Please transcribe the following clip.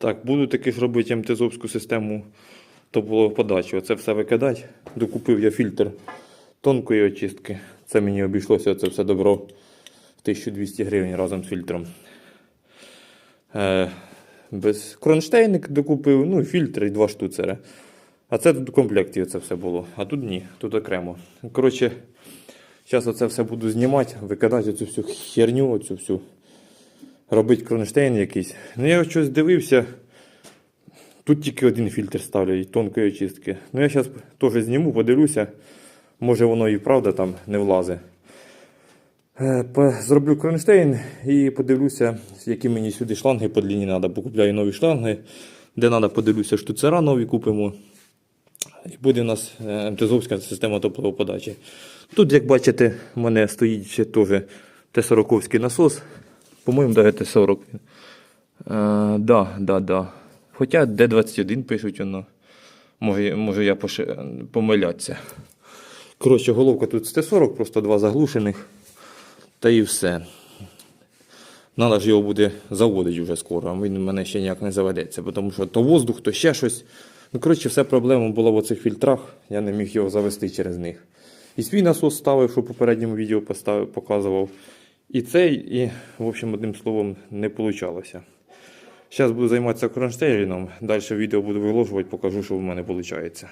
Так, буду таки робити МТЗовську систему топової подачі. Оце все викидати. Докупив я фільтр тонкої очистки. Це мені обійшлося це все добро 1200 гривень разом з фільтром. Е, без кронштейник докупив, ну, фільтр і два штуцери. А це тут у комплекті це все було. А тут ні, тут окремо. Коротше, зараз оце все буду знімати, викидати цю всю херню, оцю всю. Робити кронштейн якийсь. Ну я щось дивився. Тут тільки один фільтр ставлять тонкої очистки. Ну я зараз теж зніму, подивлюся. Може воно і правда там не влазить. Е, Зроблю кронштейн і подивлюся, які мені сюди шланги по длині треба. Покупляю нові шланги. Де треба, подивлюся, штуцера нові купимо. І буде у нас е, МТЗовська система тепловоподачі. Тут, як бачите, в мене стоїть ще теж Т-40 насос. По-моєму, да, Т-40. Е, да, да, да. Хоча Д-21 пишуть воно. Може, може я пош... помилятися. Коротше, головка тут з Т-40, просто два заглушених. Та і все. Надо ж його буде заводити вже скоро, а він у мене ще ніяк не заведеться, тому що то воздух, то ще щось. Ну, коротше, все проблема була в оцих фільтрах, я не міг його завести через них. І свій насос ставив, що в попередньому відео поставив, показував. І цей, і, в общем, одним словом, не вийшло. Зараз буду займатися кронштейном, далі відео буду виложувати, покажу, що в мене виходить.